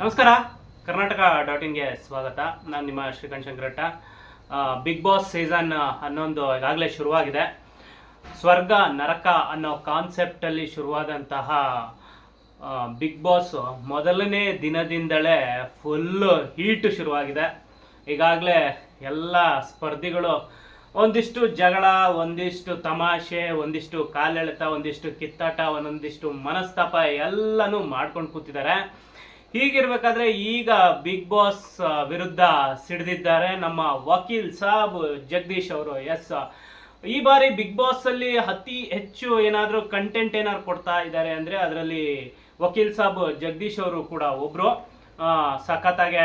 ನಮಸ್ಕಾರ. ಕರ್ನಾಟಕ ಡಾಟ್ ಇನ್ಗೆ ಸ್ವಾಗತ. ನಾನು ನಿಮ್ಮ ಶ್ರೀಕಾಂತ್ ಶಂಕರಟ್ಟ. ಬಿಗ್ ಬಾಸ್ ಸೀಸನ್ ಹನ್ನೊಂದು ಈಗಾಗಲೇ ಶುರುವಾಗಿದೆ. ಸ್ವರ್ಗ, ನರಕ ಅನ್ನೋ ಕಾನ್ಸೆಪ್ಟಲ್ಲಿ ಶುರುವಾದಂತಹ ಬಿಗ್ ಬಾಸ್ ಮೊದಲನೇ ದಿನದಿಂದಲೇ ಫುಲ್ಲು ಹೀಟ್ ಶುರುವಾಗಿದೆ. ಈಗಾಗಲೇ ಎಲ್ಲ ಸ್ಪರ್ಧಿಗಳು ಒಂದಿಷ್ಟು ಜಗಳ, ಒಂದಿಷ್ಟು ತಮಾಷೆ, ಒಂದಿಷ್ಟು ಕಾಲೆಳೆತ, ಒಂದಿಷ್ಟು ಕಿತ್ತಾಟ, ಒಂದೊಂದಿಷ್ಟು ಮನಸ್ತಾಪ ಎಲ್ಲನೂ ಮಾಡ್ಕೊಂಡು ಕೂತಿದ್ದಾರೆ. ಹೀಗಿರ್ಬೇಕಾದ್ರೆ ಈಗ ಬಿಗ್ ಬಾಸ್ ವಿರುದ್ಧ ಸಿಡಿದಿದ್ದಾರೆ ನಮ್ಮ ವಕೀಲ್ ಸಾಬ್ ಜಗದೀಶ್ ಅವರು. ಎಸ್ ಈ ಬಾರಿ ಬಿಗ್ ಬಾಸ್ ಅಲ್ಲಿ ಅತಿ ಹೆಚ್ಚು ಏನಾದರೂ ಕಂಟೆಂಟ್ ಏನಾದ್ರು ಕೊಡ್ತಾ ಇದ್ದಾರೆ ಅಂದ್ರೆ ಅದರಲ್ಲಿ ವಕೀಲ್ ಸಾಬ್ ಜಗದೀಶ್ ಅವರು ಕೂಡ ಒಬ್ರು. ಸಖತ್ತಾಗೆ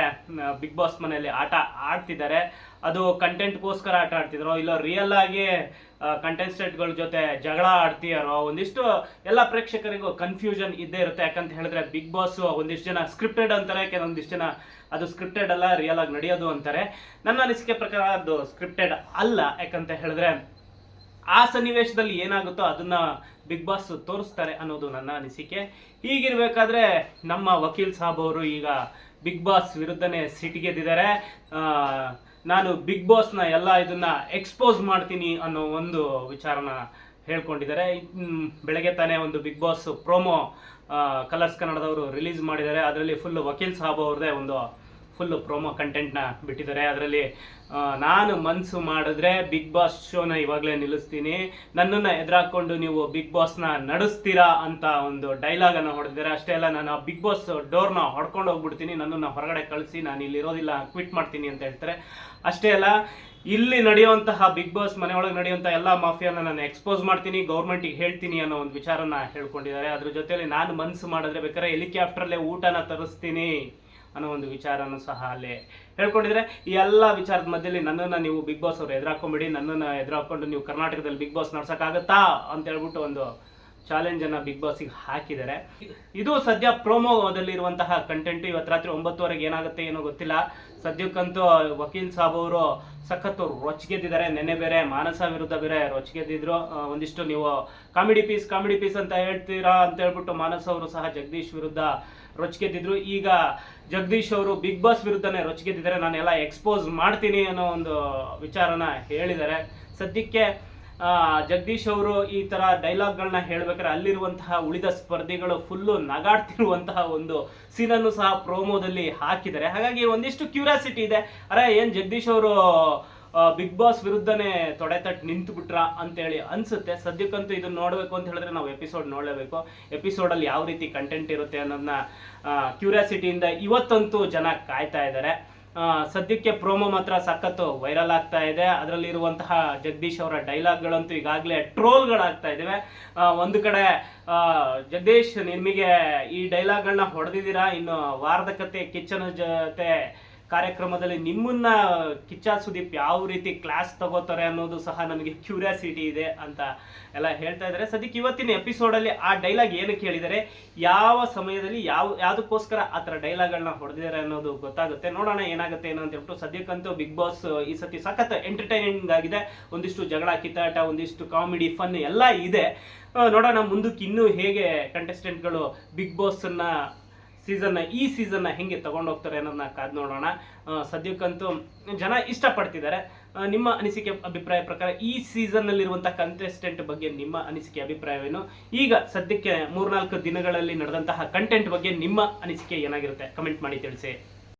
ಬಿಗ್ ಬಾಸ್ ಮನೆಯಲ್ಲಿ ಆಟ ಆಡ್ತಿದ್ದಾರೆ. ಅದು ಕಂಟೆಂಟ್ಗೋಸ್ಕರ ಆಟ ಆಡ್ತಿದ್ರು. ಇಲ್ಲ ರಿಯಲ್ ಆಗಿ ಕಂಟೆಸ್ಟೆಂಟ್ಗಳ ಜೊತೆ ಜಗಳ ಆಡ್ತೀಯಾರೋ ಒಂದಿಷ್ಟು ಎಲ್ಲ ಪ್ರೇಕ್ಷಕರಿಗೂ ಕನ್ಫ್ಯೂಷನ್ ಇದ್ದೇ ಇರುತ್ತೆ. ಯಾಕಂತ ಹೇಳಿದ್ರೆ ಬಿಗ್ ಬಾಸ್ ಒಂದಿಷ್ಟು ಜನ ಸ್ಕ್ರಿಪ್ಟೆಡ್ ಅಂತಾರೆ, ಕೆಲವೊಂದಿಷ್ಟು ಜನ ಅದು ಸ್ಕ್ರಿಪ್ಟೆಡ್ ಅಲ್ಲ ರಿಯಲ್ ಆಗಿ ನಡೆಯೋದು ಅಂತಾರೆ. ನನ್ನ ಅನಿಸಿಕೆ ಪ್ರಕಾರ ಅದು ಸ್ಕ್ರಿಪ್ಟೆಡ್ ಅಲ್ಲ. ಯಾಕಂತ ಹೇಳಿದ್ರೆ ಆ ಸನ್ನಿವೇಶದಲ್ಲಿ ಏನಾಗುತ್ತೋ ಅದನ್ನ ಬಿಗ್ ಬಾಸ್ ತೋರಿಸ್ತಾರೆ ಅನ್ನೋದು ನನ್ನ ಅನಿಸಿಕೆ. ಹೀಗಿರ್ಬೇಕಾದ್ರೆ ನಮ್ಮ ವಕೀಲ್ ಸಾಬ್ ಅವರು ಈಗ ಬಿಗ್ ಬಾಸ್ ವಿರುದ್ಧನೇ ಸಿಟಿಗೆದ್ದಿದ್ದಾರೆ ಆ, ನಾನು ಬಿಗ್ ಬಾಸ್ನ ಎಲ್ಲ ಇದನ್ನ ಎಕ್ಸ್ಪೋಸ್ ಮಾಡ್ತೀನಿ ಅನ್ನೋ ಒಂದು ವಿಚಾರನ ಹೇಳ್ಕೊಂಡಿದ್ದಾರೆ. ಬೆಳಗ್ಗೆ ತಾನೇ ಒಂದು ಬಿಗ್ ಬಾಸ್ ಪ್ರೋಮೋ ಕಲರ್ಸ್ ಕನ್ನಡದವರು ರಿಲೀಸ್ ಮಾಡಿದ್ದಾರೆ. ಅದರಲ್ಲಿ ಫುಲ್ ವಕೀಲ್ ಸಾಬ್ ಅವ್ರದ್ದೇ ಒಂದು ಫುಲ್ ಪ್ರೋಮೋ ಕಂಟೆಂಟ್ನ ಬಿಟ್ಟಿದ್ದಾರೆ. ಅದರಲ್ಲಿ ನಾನು ಮನಸ್ಸು ಮಾಡಿದ್ರೆ ಬಿಗ್ ಬಾಸ್ ಶೋನ ಇವಾಗಲೇ ನಿಲ್ಲಿಸ್ತೀನಿ. ನನ್ನನ್ನು ಎದುರಾಕೊಂಡು ನೀವು ಬಿಗ್ ಬಾಸ್ನ ನಡೆಸ್ತೀರಾ ಅಂತ ಒಂದು ಡೈಲಾಗನ್ನು ಹೊಡೆದಿದ್ದಾರೆ. ಅಷ್ಟೇ ಅಲ್ಲ, ನಾನು ಬಿಗ್ ಬಾಸ್ ಡೋರ್ನ ಹೊಡ್ಕೊಂಡು ಹೋಗ್ಬಿಡ್ತೀನಿ. ನನ್ನನ್ನು ಹೊರಗಡೆ ಕಳಿಸಿ, ನಾನು ಇಲ್ಲಿ ಇರೋದಿಲ್ಲ ಕ್ವಿಟ್ ಮಾಡ್ತೀನಿ ಅಂತ ಹೇಳ್ತಾರೆ. ಅಷ್ಟೇ ಅಲ್ಲ, ಇಲ್ಲಿ ನಡೆಯುವಂತಹ ಬಿಗ್ ಬಾಸ್ ಮನೆಯೊಳಗೆ ನಡೆಯುವಂಥ ಎಲ್ಲ ಮಾಫಿಯಾನ ನಾನು ಎಕ್ಸ್ಪೋಸ್ ಮಾಡ್ತೀನಿ ಗೌರ್ಮೆಂಟಿಗೆ ಹೇಳ್ತೀನಿ ಅನ್ನೋ ಒಂದು ವಿಚಾರನ ಹೇಳ್ಕೊಂಡಿದ್ದಾರೆ. ಅದ್ರ ಜೊತೆಯಲ್ಲಿ ನಾನು ಮನಸ್ಸು ಮಾಡಿದ್ರೆ ಬೇಕಾದ್ರೆ ಹೆಲಿಕಾಪ್ಟರ್ಲೆ ಊಟನ ತರಿಸ್ತೀನಿ. ಅನ್ನೋ ಒಂದು ವಿಚಾರನೂ ಸಹ ಅಲ್ಲಿ ಹೇಳ್ಕೊಂಡಿದ್ರೆ, ಈ ಎಲ್ಲ ವಿಚಾರದ ಮಧ್ಯದಲ್ಲಿ ನನ್ನನ್ನು ನೀವು ಬಿಗ್ ಬಾಸ್ ಅವರು ಎದುರಾಕೊಂಬಿಡಿ, ನನ್ನನ್ನು ಎದುರಾಕೊಂಡು ನೀವು ಕರ್ನಾಟಕದಲ್ಲಿ ಬಿಗ್ ಬಾಸ್ ನಡ್ಸೋಕ್ಕಾಗತ್ತಾ ಅಂತ ಹೇಳ್ಬಿಟ್ಟು ಒಂದು ಚಾಲೆಂಜನ್ನು ಬಿಗ್ ಬಾಸಿಗೆ ಹಾಕಿದ್ದಾರೆ. ಇದು ಸದ್ಯ ಪ್ರೋಮೋದಲ್ಲಿರುವಂತಹ ಕಂಟೆಂಟ್ ಇವತ್ತು ರಾತ್ರಿ ಒಂಬತ್ತುವರೆಗೆ ಏನಾಗುತ್ತೆ ಏನೋ ಗೊತ್ತಿಲ್ಲ. ಸದ್ಯಕ್ಕಂತೂ ವಕೀಲ್ ಸಾಬ್ ಅವರು ಸಖತ್ತು ರೊಚ್ಗೆದ್ದಿದ್ದಾರೆ. ನೆನೆ ಬೇರೆ ಮಾನಸ ವಿರುದ್ಧ ಬೇರೆ ರೊಚ್ಗೆದ್ದಿದ್ರು. ಒಂದಿಷ್ಟು ನೀವು ಕಾಮಿಡಿ ಪೀಸ್ ಕಾಮಿಡಿ ಪೀಸ್ ಅಂತ ಹೇಳ್ತೀರಾ ಅಂತ ಹೇಳ್ಬಿಟ್ಟು ಮಾನಸ ಅವರು ಸಹ ಜಗದೀಶ್ ವಿರುದ್ಧ ರೊಚ್ಗೆದ್ದಿದ್ರು. ಈಗ ಜಗದೀಶ್ ಅವರು ಬಿಗ್ ಬಾಸ್ ವಿರುದ್ಧನೇ ರೊಚ್ಗೆದ್ದಿದ್ದಾರೆ. ಎಲ್ಲ ಎಕ್ಸ್ಪೋಸ್ ಮಾಡ್ತೀನಿ ಅನ್ನೋ ಒಂದು ವಿಚಾರನ ಹೇಳಿದ್ದಾರೆ. ಸದ್ಯಕ್ಕೆ ಜಗದೀಶ್ ಅವರು ಈ ತರ ಡೈಲಾಗ್ಗಳನ್ನ ಹೇಳ್ಬೇಕಾದ್ರೆ ಅಲ್ಲಿರುವಂತಹ ಉಳಿದ ಸ್ಪರ್ಧಿಗಳು ಫುಲ್ಲು ನಗಾಡ್ತಿರುವಂತಹ ಒಂದು ಸೀನನ್ನು ಸಹ ಪ್ರೋಮೋದಲ್ಲಿ ಹಾಕಿದ್ದಾರೆ. ಹಾಗಾಗಿ ಒಂದಿಷ್ಟು ಕ್ಯೂರಿಯಾಸಿಟಿ ಇದೆ. ಅರೆ, ಏನ್ ಜಗದೀಶ್ ಅವರು ಬಿಗ್ ಬಾಸ್ ವಿರುದ್ಧನೇ ತೊಡೆ ತಟ್ಟು ನಿಂತು ಬಿಟ್ರ ಅಂತೇಳಿ ಅನ್ಸುತ್ತೆ. ಸದ್ಯಕ್ಕಂತೂ ಇದನ್ನ ನೋಡಬೇಕು ಅಂತ ಹೇಳಿದ್ರೆ ನಾವು ಎಪಿಸೋಡ್ ನೋಡಲೇಬೇಕು. ಎಪಿಸೋಡಲ್ಲಿ ಯಾವ ರೀತಿ ಕಂಟೆಂಟ್ ಇರುತ್ತೆ ಅನ್ನೋದನ್ನ ಕ್ಯೂರಿಯಾಸಿಟಿಯಿಂದ ಇವತ್ತಂತೂ ಜನ ಕಾಯ್ತಾ ಇದ್ದಾರೆ. ಸದ್ಯಕ್ಕೆ ಪ್ರೋಮೋ ಮಾತ್ರ ಸಖತ್ತು ವೈರಲ್ ಆಗ್ತಾ ಇದೆ. ಅದರಲ್ಲಿರುವಂತಹ ಜಗದೀಶ್ ಅವರ ಡೈಲಾಗ್ಗಳಂತೂ ಈಗಾಗಲೇ ಟ್ರೋಲ್ಗಳಾಗ್ತಾ ಇದ್ದಾವೆ ಒಂದು ಕಡೆ ಜಗದೀಶ್, ನಿಮಗೆ ಈ ಡೈಲಾಗ್ಗಳನ್ನ ಹೊಡೆದಿದ್ದೀರಾ? ಇನ್ನು ವಾರದ ಕತೆ ಕಿಚ್ಚನ ಜೊತೆ ಕಾರ್ಯಕ್ರಮದಲ್ಲಿ ನಿಮ್ಮನ್ನ ಕಿಚ್ಚ ಸುದೀಪ್ ಯಾವ ರೀತಿ ಕ್ಲಾಸ್ ತಗೋತಾರೆ ಅನ್ನೋದು ಸಹ ನಮಗೆ ಕ್ಯೂರಿಯಾಸಿಟಿ ಇದೆ ಅಂತ ಎಲ್ಲ ಹೇಳ್ತಾ ಇದ್ದಾರೆ. ಸದ್ಯಕ್ಕೆ ಇವತ್ತಿನ ಎಪಿಸೋಡಲ್ಲಿ ಆ ಡೈಲಾಗ್ ಏನಕ್ಕೆ ಹೇಳಿದ್ದಾರೆ? ಯಾವ ಸಮಯದಲ್ಲಿ ಯಾವ, ಯಾವುದಕ್ಕೋಸ್ಕರ ಆ ಥರ ಡೈಲಾಗ್ಗಳನ್ನ ಹೊಡೆದಿದ್ದಾರೆ ಅನ್ನೋದು ಗೊತ್ತಾಗುತ್ತೆ. ನೋಡೋಣ ಏನಾಗುತ್ತೆ ಏನೋ ಅಂತ ಹೇಳ್ಬಿಟ್ಟು ಸದ್ಯಕ್ಕಂತೂ ಬಿಗ್ ಬಾಸ್ ಈ ಸತಿ ಸಖತ್ ಎಂಟರ್ಟೈನಿಂಗ್ ಆಗಿದೆ. ಒಂದಿಷ್ಟು ಜಗಳ ಕಿತ್ತಾಟ ಒಂದಿಷ್ಟು ಕಾಮಿಡಿ ಫನ್ ಎಲ್ಲ ಇದೆ. ನೋಡೋಣ ಮುಂದಕ್ಕೆ ಇನ್ನೂ ಹೇಗೆ ಕಂಟೆಸ್ಟೆಂಟ್ಗಳು ಬಿಗ್ ಬಾಸ್ನ ಸೀಸನ್ನ ಈ ಸೀಸನ್ನ ಹೆಂಗೆ ತಗೊಂಡೋಗ್ತಾರೆ ಅನ್ನೋದನ್ನ ಕಾದು ನೋಡೋಣ. ಸದ್ಯಕ್ಕಂತೂ ಜನ ಇಷ್ಟಪಡ್ತಿದ್ದಾರೆ. ನಿಮ್ಮ ಅನಿಸಿಕೆ ಅಭಿಪ್ರಾಯ ಪ್ರಕಾರ ಈ ಸೀಸನ್ನಲ್ಲಿರುವಂಥ ಕಂಟೆಸ್ಟೆಂಟ್ ಬಗ್ಗೆ ನಿಮ್ಮ ಅನಿಸಿಕೆ ಅಭಿಪ್ರಾಯವೇನು? ಈಗ ಸದ್ಯಕ್ಕೆ ಮೂರ್ನಾಲ್ಕು ದಿನಗಳಲ್ಲಿ ನಡೆದಂತಹ ಕಂಟೆಂಟ್ ಬಗ್ಗೆ ನಿಮ್ಮ ಅನಿಸಿಕೆ ಏನಾಗಿರುತ್ತೆ? ಕಮೆಂಟ್ ಮಾಡಿ ತಿಳಿಸಿ.